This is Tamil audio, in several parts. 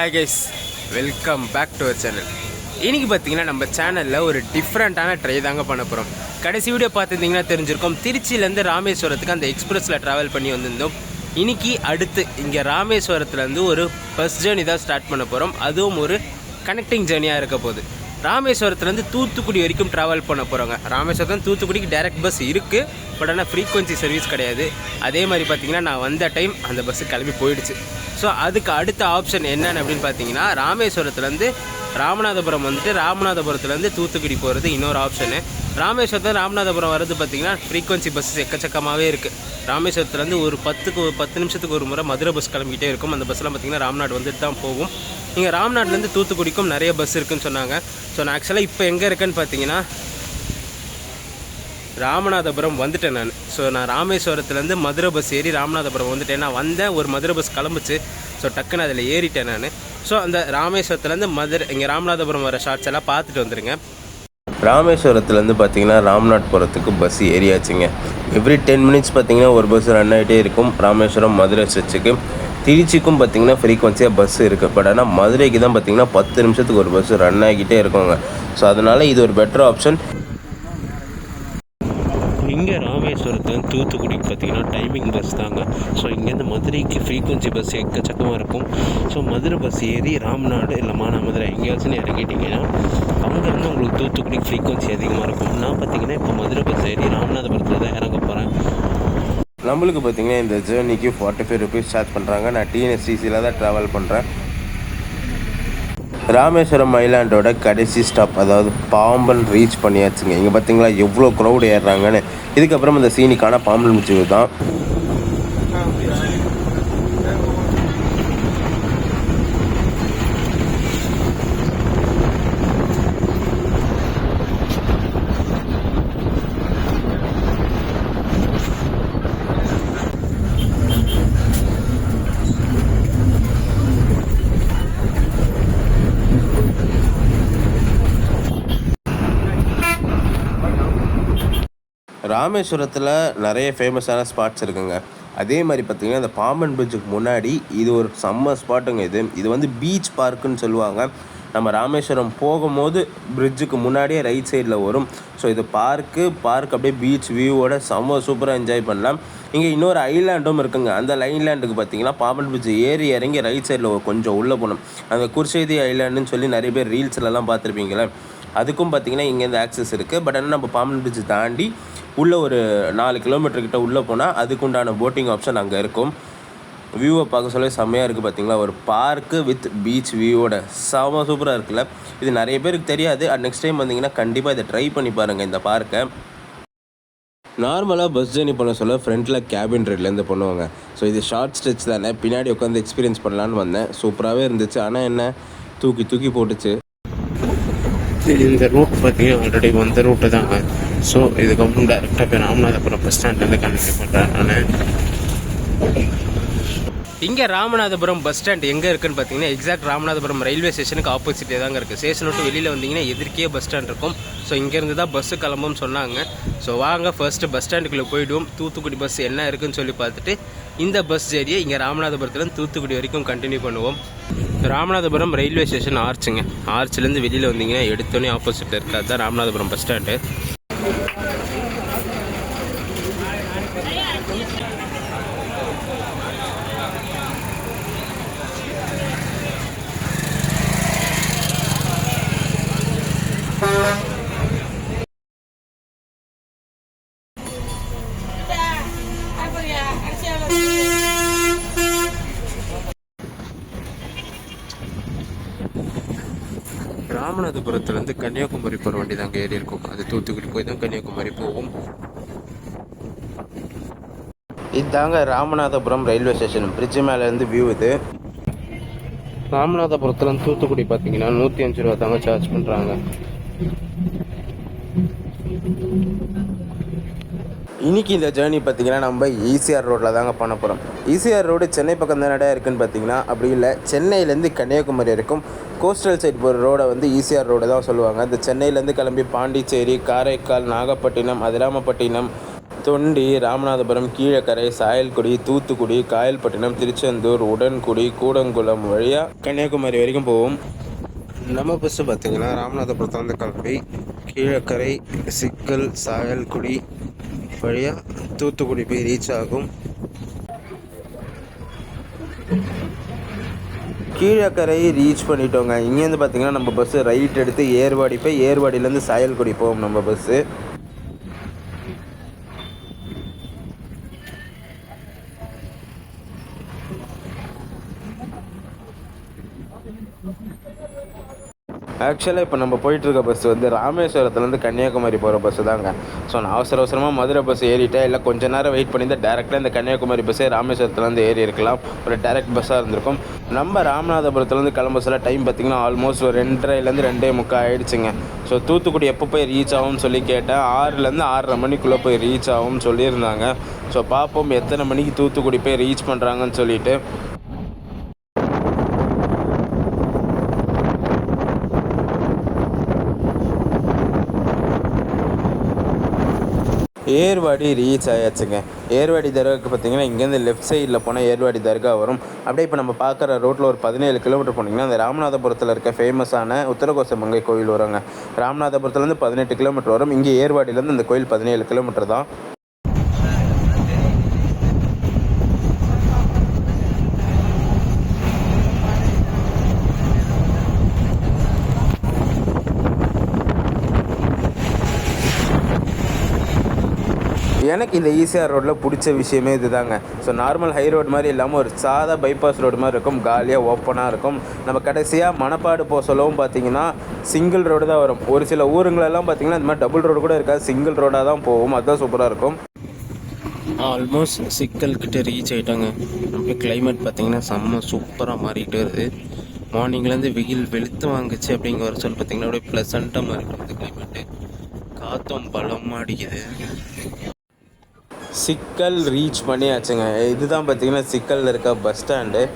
Hi guys welcome back to our channel இன்றைக்கி பார்த்தீங்கன்னா நம்ம சேனலில் ஒரு டிஃப்ரெண்ட்டான ட்ரை தாங்க பண்ண போகிறோம் கடைசி வீடியோ பார்த்துருந்தீங்கன்னா தெரிஞ்சிருக்கோம். திருச்சியிலேருந்து ராமேஸ்வரத்துக்கு அந்த எக்ஸ்பிரஸில் ட்ராவல் பண்ணி வந்திருந்தோம். இன்னைக்கு அடுத்து இங்கே ராமேஸ்வரத்துலேருந்து ஒரு பஸ் ஜேர்னி தான் ஸ்டார்ட் பண்ண போகிறோம் அதுவும் ஒரு கனெக்டிங் ஜேர்னியாக இருக்க போகுது. ராமேஸ்வரத்துலேருந்து தூத்துக்குடி வரைக்கும் ட்ராவல் பண்ண போகிறாங்க ராமேஸ்வரத்துலேருந்து தூத்துக்குடிக்கு டைரக்ட் பஸ் இருக்குது பட் ஆனால் ஃப்ரீக்வன்சி சர்வீஸ் கிடையாது. அதே மாதிரி பார்த்தீங்கன்னா நான் வந்த டைம் அந்த பஸ்ஸு கிளம்பி போயிடுச்சு. ஸோ அதுக்கு அடுத்த ஆப்ஷன் என்னென்னு அப்படின்னு பார்த்தீங்கன்னா ராமேஸ்வரத்துலேருந்து ராமநாதபுரம் வந்துட்டு ராமநாதபுரத்துலேருந்து தூத்துக்குடி போகிறது இன்னொரு ஆப்ஷனு ராமேஸ்வரத்தில் ராமநாதபுரம் வர்றது பார்த்தீங்கன்னா ஃப்ரீக்வன்சி பஸ்ஸஸ் எக்கச்சக்கமாகவே இருக்குது ராமேஸ்வரத்துலேருந்து ஒரு பத்துக்கு ஒரு பத்து நிமிஷத்துக்கு ஒரு முறை மதுரை பஸ் கிளம்பிக்கிட்டே இருக்கும். அந்த பஸ்ஸில் பார்த்தீங்கன்னா ராம்நாடு வந்துட்டு தான் போகும். இங்கே ராம்நாட்லேருந்து தூத்துக்குடிக்கும் நிறைய பஸ் இருக்குன்னு சொன்னாங்க. ஸோ நான் ஆக்சுவலாக இப்போ எங்கே இருக்கேன்னு பார்த்தீங்கன்னா ராமநாதபுரம் வந்துட்டேன் நான். ஸோ நான் ராமேஸ்வரத்துலேருந்து மதுரை பஸ் ஏறி ராமநாதபுரம் வந்துட்டேன். நான் வந்தேன் ஒரு மதுரை பஸ் கிளம்புச்சு. ஸோ டக்குன்னு அதில் ஏறிட்டேன் நான். ஸோ அந்த ராமேஸ்வரத்துலேருந்து மதுரை இங்கே ராமநாதபுரம் வர ஷார்ட்ஸ் எல்லாம் பார்த்துட்டு வந்துருங்க. ராமேஸ்வரத்துலேருந்து பார்த்தீங்கன்னா ராம்நாத்புரத்துக்கு பஸ் ஏறியாச்சுங்க. எவ்ரி டென் மினிட்ஸ் பார்த்தீங்கன்னா ஒரு பஸ் ரன் ஆகிட்டே இருக்கும். ராமேஸ்வரம் மதுரை ஸ்ட்ரெச்சுக்கு திருச்சிக்கும் பார்த்தீங்கன்னா ஃப்ரீக்வன்சியாக பஸ் இருக்குது பட் ஆனால் மதுரைக்கு தான் பார்த்தீங்கன்னா பத்து நிமிஷத்துக்கு ஒரு பஸ் ரன் ஆகிக்கிட்டே இருக்குங்க. ஸோ அதனால் இது ஒரு பெட்டர் ஆப்ஷன் ராமேஸ்வரத்துலேருந்து தூத்துக்குடிக்கு பார்த்தீங்கன்னா டைமிங் பஸ் தாங்க. ஸோ இங்கேருந்து மதுரைக்கு ஃப்ரீக்வன்சி பஸ் எக்கச்சக்கமாக இருக்கும். ஸோ மதுரை பஸ் ஏறி ராம்நாடு இல்லை மானாமதுரை எங்கேயாச்சும் இறங்கிட்டிங்கன்னா அங்கேருந்து உங்களுக்கு தூத்துக்குடிக்கு ஃப்ரீக்வன்சி அதிகமாக இருக்கும். நான் பார்த்தீங்கன்னா இப்போ மதுரை பஸ் ஏறி ராமநாதபுரத்தில் தான் இறங்க போகிறேன் நம்மளுக்கு பார்த்தீங்கன்னா இந்த ஜேர்னிக்கு ஃபார்ட்டி ஃபைவ் ருபீஸ் சார்ஜ் பண்ணுறாங்க நான் டிஎன்எஸ்டிசியில் தான் ட்ராவல் பண்ணுறேன் ராமேஸ்வரம் ஐலாண்டோட கடைசி ஸ்டாப் அதாவது பாம்பன் ரீச் பண்ணியாச்சுங்க. இங்கே பார்த்தீங்களா எவ்வளோ க்ரௌட் ஏறுறாங்கன்னு. இதுக்கப்புறம் இந்த சீனிக்கான பாம்பன் முடிச்சது தான் ராமேஸ்வரத்தில் நிறைய ஃபேமஸான ஸ்பாட்ஸ் இருக்குங்க. அதே மாதிரி பார்த்தீங்கன்னா இந்த பாம்பன் பிரிட்ஜுக்கு முன்னாடி இது ஒரு செம்ம ஸ்பாட்டுங்க இது. இது வந்து பீச் பார்க்குன்னு சொல்லுவாங்க. நம்ம ராமேஸ்வரம் போகும்போது பிரிட்ஜுக்கு முன்னாடியே ரைட் சைடில் வரும். ஸோ இது பார்க்கு பார்க் அப்படியே பீச் வியூவோட செம்ம சூப்பராக என்ஜாய் பண்ணலாம். இங்கே இன்னொரு ஐலாண்டும் இருக்குங்க. அந்த ஐலாண்டுக்கு பார்த்தீங்கன்னா பாம்பன் பிரிட்ஜ் ஏறி இறங்கி ரைட் சைடில் கொஞ்சம் உள்ளே போகணும். அந்த குர்சேதி ஐலாண்டுன்னு சொல்லி நிறைய பேர் ரீல்ஸ்லலாம் பார்த்துருப்பீங்களே. அதுக்கும் பார்த்தீங்கன்னா இங்கேருந்து ஆக்சஸ் இருக்குது பட் ஆனால் நம்ம பாம்பன் பிரிட்ஜ் தாண்டி உள்ளே ஒரு நாலு கிலோமீட்டர் கிட்ட உள்ளே போனால் அதுக்குண்டான போட்டிங் ஆப்ஷன் அங்கே இருக்கும். வியூவை பார்க்க சொல்ல செம்மையாக இருக்குது பார்த்தீங்களா ஒரு பார்க்கு வித் பீச் வியூவோட செம சூப்பராக இருக்குல்ல? இது நிறைய பேருக்கு தெரியாது. அண்ட் நெக்ஸ்ட் டைம் வந்தீங்கன்னா கண்டிப்பாக இதை ட்ரை பண்ணி பாருங்கள் இந்த பார்க்கை நார்மலாக பஸ் ஜேர்னி பண்ண சொல்ல ஃப்ரண்ட்டில் கேபின் ரெட்லேருந்து பண்ணுவாங்க. ஸோ இது ஷார்ட் ஸ்ட்ரெச் தானே. பின்னாடி உட்காந்து எக்ஸ்பீரியன்ஸ் பண்ணலான்னு வந்தேன். சூப்பராகவே இருந்துச்சு. ஆனால் என்ன? தூக்கி தூக்கி போட்டுச்சு. இந்த ரூட் பார்த்தீங்கன்னா ஆல்ரெடி வந்த ரூட்டு தாங்க. ஸோ இதுக்கப்புறம் டேரெக்டாக போய் ராமநாதபுரம் பஸ் ஸ்டாண்ட்லேருந்து கண்டினியூ பண்ணுறேன் நான். இங்கே ராமநாதபுரம் பஸ் ஸ்டாண்ட் எங்கே இருக்குன்னு பார்த்தீங்கன்னா எக்ஸாக்ட் ராமநாதபுரம் ரயில்வே ஸ்டேஷனுக்கு ஆப்போசிட்டே தாங்க இருக்குது ஸ்டேஷன் விட்டு வெளியில் வந்தீங்கன்னா எதிர்க்கே பஸ் ஸ்டாண்ட் இருக்கும். ஸோ இங்கேருந்து தான் பஸ்ஸு கிளம்பும்னு சொன்னாங்க. ஸோ வாங்க ஃபர்ஸ்ட்டு பஸ் ஸ்டாண்டுக்குள்ளே போயிடுவோம். தூத்துக்குடி பஸ் என்ன இருக்குன்னு சொல்லி பார்த்துட்டு இந்த பஸ் ஜேரியை இங்கே ராமநாதபுரத்துலேருந்து தூத்துக்குடி வரைக்கும் கண்டினியூ பண்ணுவோம். ராமநாதபுரம் ரயில்வே ஸ்டேஷன் ஆர்ச்சுங்க. ஆர்ச்சிலேருந்து வெளியில் வந்தீங்கன்னா எடுத்தோன்னே ஆப்போசிட்டில் இருக்கிறது தான் ராமநாதபுரம் பஸ் ஸ்டாண்டு ராமநாதபுரத்துலேருந்து கன்னியாகுமரி ஏறி இருக்கும். அது தூத்துக்குடி போய் தான் கன்னியாகுமரி போகும். இதுதாங்க ராமநாதபுரம் ரயில்வே ஸ்டேஷன். பிரிட்ஜ் மேலேருந்து வியூ இது. ராமநாதபுரத்துலேருந்து தூத்துக்குடி பார்த்தீங்கன்னா நூற்றி அஞ்சு ரூபா தாங்க சார்ஜ் பண்ணுறாங்க இன்றைக்கி இந்த ஜேர்னி பார்த்தீங்கன்னா நம்ம ஈசிஆர் ரோட்டில் தாங்க பண்ண போகிறோம் ஈசிஆர் ரோடு சென்னை பக்கம் தான் இடம் இருக்குன்னு பார்த்தீங்கன்னா அப்படி இல்லை. சென்னையிலேருந்து கன்னியாகுமரி வரைக்கும் கோஸ்டல் சைட் போகிற ரோடை வந்து ஈசிஆர் ரோடு தான் சொல்லுவாங்க. இந்த சென்னையிலேருந்து கிளம்பி பாண்டிச்சேரி காரைக்கால் நாகப்பட்டினம் அதிராமப்பட்டினம் தொண்டி ராமநாதபுரம் கீழக்கரை சாயல்குடி தூத்துக்குடி காயல்பட்டினம் திருச்செந்தூர் உடன்குடி கூடங்குளம் வழியாக கன்னியாகுமரி வரைக்கும் போவோம். நம்ம பஸ்ஸு பார்த்தீங்கன்னா ராமநாதபுரத்தில் வந்து கிளம்பி கீழக்கரை சிக்கல் சாயல்குடி வழியாக தூத்துக்குடி போய் ரீச் ஆகும். கீழக்கரை ரீச் பண்ணிட்டோங்க. இங்கேருந்து பார்த்தீங்கன்னா நம்ம பஸ்ஸு ரைட் எடுத்து ஏர்வாடி போய் ஏர்வாடியிலேருந்து சாயல்குடி போவோம் நம்ம பஸ்ஸு ஆக்சுவலாக இப்போ நம்ம போயிட்டுருக்க பஸ் வந்து ராமேஸ்வரத்துலேருந்து கன்னியாகுமரி போகிற பஸ்ஸு தாங்க. ஸோ நான் அவசர அவசரமாக மதுரை பஸ் ஏறிட்டேன். இல்லை கொஞ்ச நேரம் வெயிட் பண்ணி தான் டேரெக்டாக இந்த கன்னியாகுமரி பஸ்ஸே ராமேஸ்வரத்துலேருந்து ஏறி இருக்கலாம். ஒரு டேரெக்ட் பஸ்ஸாக இருந்திருக்கும். நம்ம ராமநாதபுரத்துலேருந்து கிளம்ப சொல்ல டைம் பார்த்திங்கன்னா ஆல்மோஸ்ட் ஒரு ரெண்டரைலேருந்து ரெண்டே முக்கால் ஆகிடுச்சுங்க ஸோ தூத்துக்குடி எப்போ போய் ரீச் ஆகும்னு சொல்லி கேட்டேன். ஆறுலேருந்து ஆறரை மணிக்குள்ளே போய் ரீச் ஆகும்னு சொல்லியிருந்தாங்க. ஸோ பார்ப்போம் எத்தனை மணிக்கு தூத்துக்குடி போய் ரீச் பண்ணுறாங்கன்னு சொல்லிட்டு. ஏர்வாடி ரீச் ஆயாச்சுங்க. ஏர்வாடி தர்காவுக்கு பார்த்தீங்கன்னா இங்கேருந்து லெஃப்ட் சைடில் போனால் ஏர்வாடி தர்கா வரும். அப்படியே இப்போ நம்ம பார்க்குற ரோட்டில் ஒரு பதினேழு கிலோமீட்டர் போனீங்கன்னா அந்த ராமநாதபுரத்தில் இருக்க ஃபேமஸான உத்தரகோச மங்கை கோயில் வருங்க. ராமநாதபுரத்துலேருந்து பதினெட்டு கிலோமீட்டர் வரும். இங்கே ஏர்வாடியிலேருந்து அந்த கோயில் பதினேழு கிலோமீட்டர் தான். எனக்கு இந்த ஈசிஆர் ரோட்டில் பிடிச்ச விஷயமே இதுதாங்க. ஸோ நார்மல் ஹை ரோடு மாதிரி இல்லாமல் ஒரு சாதா பைபாஸ் ரோடு மாதிரி இருக்கும். காலியாக ஓப்பனாக இருக்கும். நம்ம கடைசியாக மணப்பாடு போக சொல்லவும் பார்த்தீங்கன்னா சிங்கிள் ரோடு தான் வரும். ஒரு சில ஊருங்களெல்லாம் பார்த்தீங்கன்னா இந்த மாதிரி டபுள் ரோடு கூட இருக்காது. சிங்கிள் ரோடாக தான் போகும். அதுதான் சூப்பராக இருக்கும். ஆல்மோஸ்ட் சிக்கல் கிட்ட ரீச் ஆகிட்டாங்க அப்படியே கிளைமேட் பார்த்தீங்கன்னா செம்ம சூப்பராக மாறிக்கிட்டு வருது. மார்னிங்லேருந்து வெயில் வெளுத்து வாங்குச்சு அப்படிங்கிற வர சொல்லி பார்த்தீங்கன்னா அப்படியே ப்ளசண்ட்டாக மாறிட்டு வருது கிளைமேட்டு காற்றும் பலமாக அடிக்குது. சிக்கல் ரீச் பண்ணியாச்சுங்க. இதுதான் பார்த்தீங்கன்னா சிக்கலில் இருக்க பஸ் ஸ்டாண்டு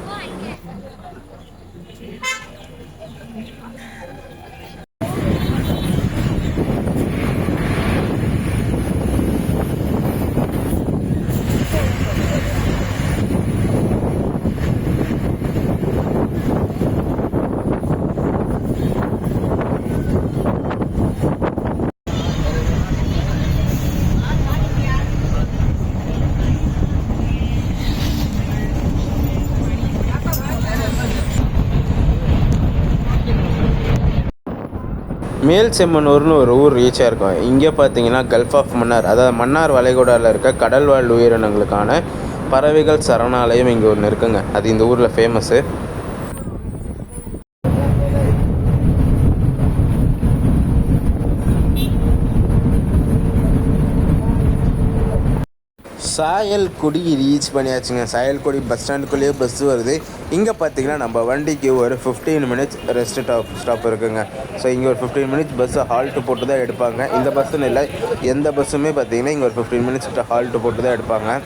மேல் செம்மனூர்னு ஒரு ஊர் ரீச்சாக இருக்கும். இங்கே பார்த்தீங்கன்னா கல்ஃப் ஆஃப் மன்னார் அதாவது மன்னார் வளைகுடாவில் இருக்க கடல்வாழ் உயிரினங்களுக்கான பறவைகள் சரணாலயம் இங்கே ஒன்று இருக்குங்க. அது இந்த ஊரில் ஃபேமஸ்ஸு சாயல்குடி ரீச் பண்ணியாச்சுங்க. சாயல்குடி பஸ் ஸ்டாண்டுக்குள்ளேயே பஸ் வருது. இங்கே பார்த்தீங்கன்னா நம்ம வண்டிக்கு ஒரு fifteen minutes rest stop stop இருக்குங்க. ஸோ இங்கே ஒரு ஃபிஃப்டீன் மினிட்ஸ் பஸ்ஸு ஹால்ட்டு போட்டு தான் எடுப்பாங்க. இந்த பஸ்ஸுன்னு இல்லை எந்த பஸ்ஸுமே பார்த்தீங்கன்னா இங்கே ஒரு ஃபிஃப்டீன் மினிட்ஸ் ஹால்ட்டு போட்டு தான் எடுப்பாங்க.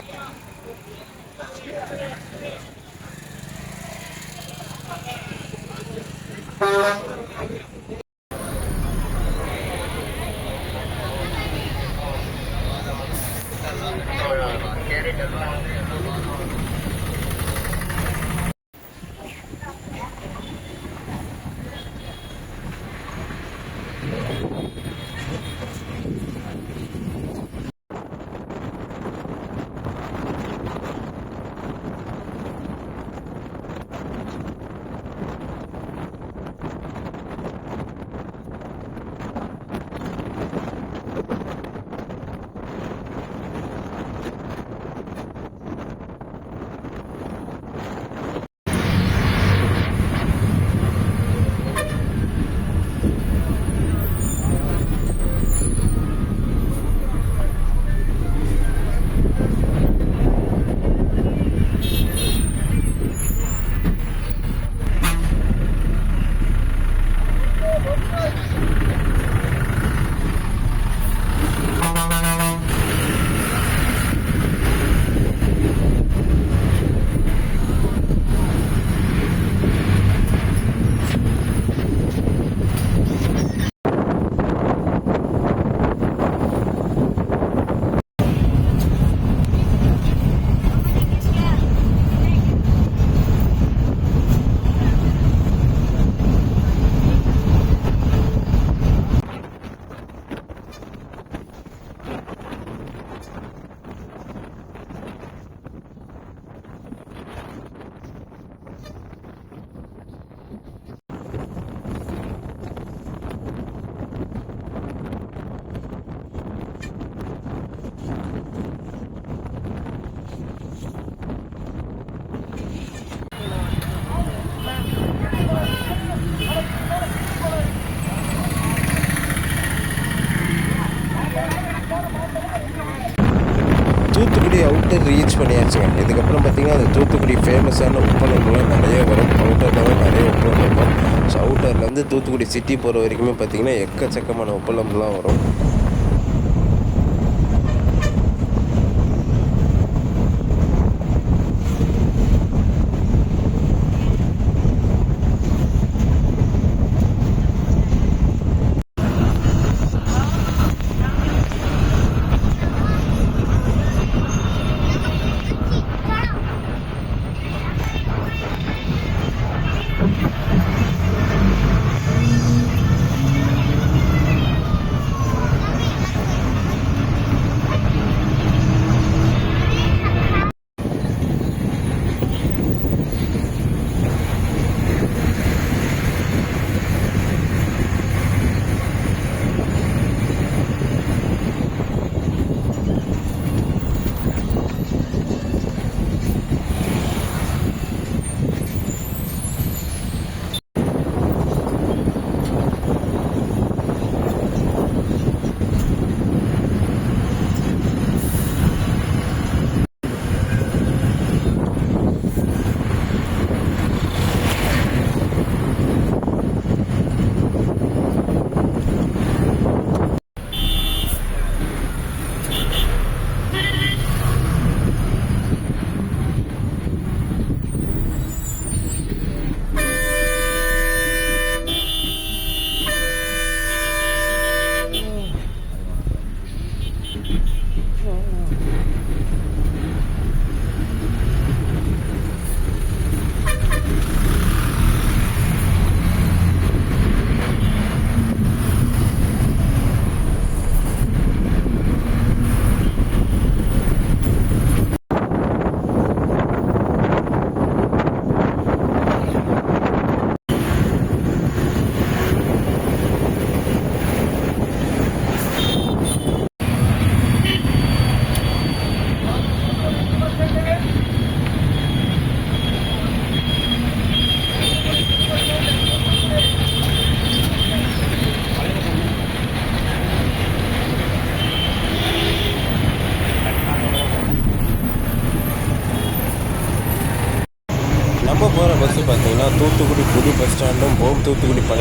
ரீச் பண்ணியாச்சுங்க இதுக்கப்புறம் பார்த்திங்கன்னா அது தூத்துக்குடி ஃபேமஸான உப்பளம்லாம் நிறைய வரும். அவுட்டரில் நிறைய உப்பளம் இருக்கும். ஸோ அவுட்டர்லேருந்து தூத்துக்குடி சிட்டி போகிற வரைக்குமே பார்த்தீங்கன்னா எக்கச்சக்கமான உப்பளம்லாம் வரும்.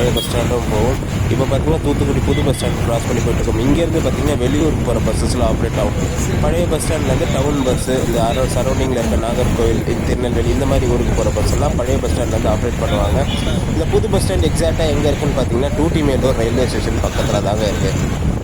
பழைய பஸ் ஸ்டாண்டும் போகும். இப்போ பார்த்தீங்கன்னா தூத்துக்குடி புது பஸ் ஸ்டாண்ட் கிராஸ் பண்ணி போயிட்டுருக்கோம். இங்கேருந்து பார்த்தீங்கன்னா வெளியூருக்கு போகிற பஸ்ஸஸ்லாம் ஆப்ரேட் ஆகும். பழைய பஸ் ஸ்டாண்ட்லேருந்து டவுன் பஸ்ஸு இந்த அரோ சரௌண்டிங்கில் இருக்க நாகர்கோவில் திருநெல்வேலி இந்த மாதிரி ஊருக்கு போகிற பஸ் எல்லாம் பழைய பஸ் ஸ்டாண்ட்லேருந்து ஆப்ரேட் பண்ணுவாங்க. இந்த புது பஸ் ஸ்டாண்ட் எக்ஸாக்டாக எங்கே இருக்குன்னு பார்த்தீங்கன்னா டூட்டி மேலூர் ரயில்வே ஸ்டேஷன் பக்கத்தில் தாங்க இருக்குது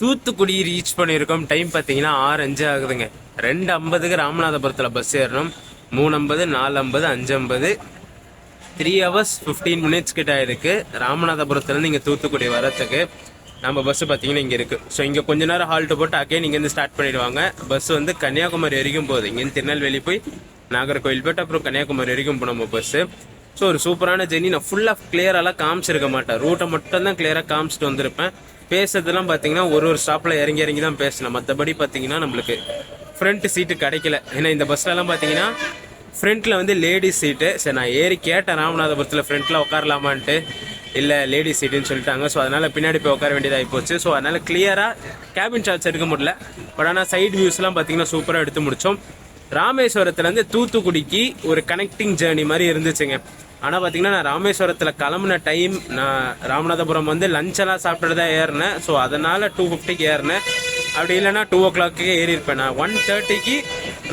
தூத்துக்குடி ரீச் பண்ணியிருக்கோம் டைம் பார்த்தீங்கன்னா ஆறு அஞ்சு ஆகுதுங்க. ரெண்டு ஐம்பதுக்கு ராமநாதபுரத்தில் பஸ் ஏறணும். மூணு ஐம்பது நாலு ஐம்பது அஞ்சு ஐம்பது. த்ரீ ஹவர்ஸ் ஃபிஃப்டீன் மினிட்ஸ் கிட்ட இருக்கு ராமநாதபுரத்துலேருந்து இங்கே தூத்துக்குடி வரத்துக்கு நம்ம பஸ் பார்த்தீங்கன்னா இங்கே இருக்கு. ஸோ இங்கே கொஞ்ச நேரம் ஹால்ட் போட்டு அகைன் இங்கேருந்து ஸ்டார்ட் பண்ணிடுவாங்க. பஸ் வந்து கன்னியாகுமரி வரைக்கும் போகுது. இங்கேருந்து திருநெல்வேலி போய் நாகர்கோவில் போயிட்டு அப்புறம் கன்னியாகுமரி வரைக்கும் போனோம் நம்ம பஸ்ஸு ஸோ ஒரு சூப்பரான ஜெர்னி நான் ஃபுல்லாக கிளியராலாம் காமிச்சிருக்க மாட்டேன். ரூட்டை மட்டும் தான் கிளியராக காமிச்சிட்டு வந்திருப்பேன். பேசுறதுலாம் பார்த்தீங்கன்னா ஒரு ஒரு ஸ்டாப்பில் இறங்கி இறங்கி தான் பேசணும். மற்றபடி பார்த்தீங்கன்னா நம்மளுக்கு ஃப்ரண்ட் சீட்டு கிடைக்கல. ஏன்னா இந்த பஸ்லலாம் பார்த்தீங்கன்னா ஃப்ரண்ட்டில் வந்து லேடிஸ் சீட்டு சரி நான் ஏறி கேட்டேன் ராமநாதபுரத்தில் ஃப்ரண்ட்டில் உட்காரலாமான்ட்டு இல்லை லேடிஸ் சீட்டுன்னு சொல்லிட்டாங்க. ஸோ அதனால் பின்னாடி போய் உட்கார வேண்டியதாக போச்சு. ஸோ அதனால் கிளியராக கேபின் சார்ஜ் எடுக்க முடியல. பட் ஆனால் சைடு வியூஸ்லாம் பார்த்தீங்கன்னா சூப்பராக எடுத்து முடித்தோம் ராமேஸ்வரத்துலேருந்து தூத்துக்குடிக்கு ஒரு கனெக்டிங் ஜேர்னி மாதிரி இருந்துச்சுங்க. ஆனால் பார்த்தீங்கன்னா நான் ராமேஸ்வரத்தில் கிளம்புன டைம் நான் ராமநாதபுரம் வந்து லஞ்செல்லாம் சாப்பிட்டு சாப்பிட்டுட்டு தான் ஏறினேன். ஸோ அதனால் டூ ஃபிஃப்டிக்கு ஏறினேன். அப்படி இல்லைன்னா டூ ஓ கிளாக்கே ஏறியிருப்பேன் நான் ஒன் தேர்ட்டிக்கு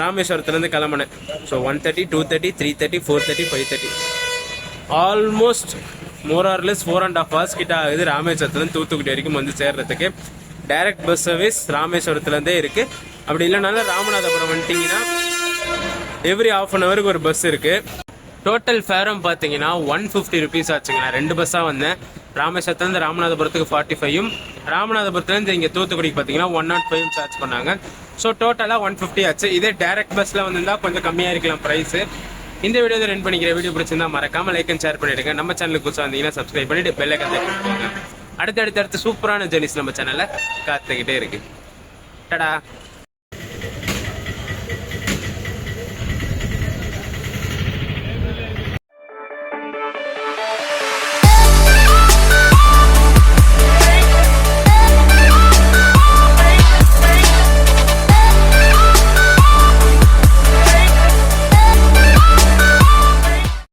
ராமேஸ்வரத்துலேருந்து கிளம்புனேன். So one thirty two thirty three thirty four thirty five thirty almost more or less four and half hours கிட்ட ஆகுது ராமேஸ்வரத்துலேருந்து தூத்துக்குடி வரைக்கும் வந்து சேர்றதுக்கு. டைரக்ட் பஸ் சர்வீஸ் ராமேஸ்வரத்துலேருந்தே இருக்குது அப்படி இல்லைனாலும் ராமநாதபுரம் வந்துட்டிங்கன்னா எவ்ரி ஹாஃப் அன் ஹவருக்கு ஒரு பஸ் இருக்குது டோட்டல் ஃபேரும் பார்த்தீங்கன்னா ஒன் ஃபிஃப்டி ருபீஸ் ஆச்சுங்க நான் ரெண்டு பஸ்ஸாக வந்தேன். ராமேஸ்வரத்துலேருந்து ராமநாதபுரத்துக்கு ஃபார்ட்டி ஃபைவும் ராமநாதபுரத்துலேருந்து இங்கே தூத்துக்குடிக்கு பார்த்தீங்கன்னா ஒன் நாட் ஃபைவ் சார்ஜ் பண்ணாங்க. ஸோ டோட்டலாக ஒன் ஃபிஃப்டி ஆச்சு. இதே டேரக்ட் பஸ்ஸில் வந்திருந்தால் கொஞ்சம் கம்மியாக இருக்கலாம் ப்ரைஸு இந்த வீடியோ ரென் பண்ணிக்கிற வீடியோ பிடிச்சிருந்தா மறக்காம லைக் அண்ட் ஷேர் பண்ணிடுங்க. நம்ம சேனலுக்கு புதுசாக வந்தீங்கன்னா சப்ஸ்கிரைப் பண்ணிட்டு பெல்லை கதை அடுத்து அடுத்து அடுத்து சூப்பரான ஜெர்னிஸ் நம்ம சேனலில் காத்துக்கிட்டே இருக்கு. டடா!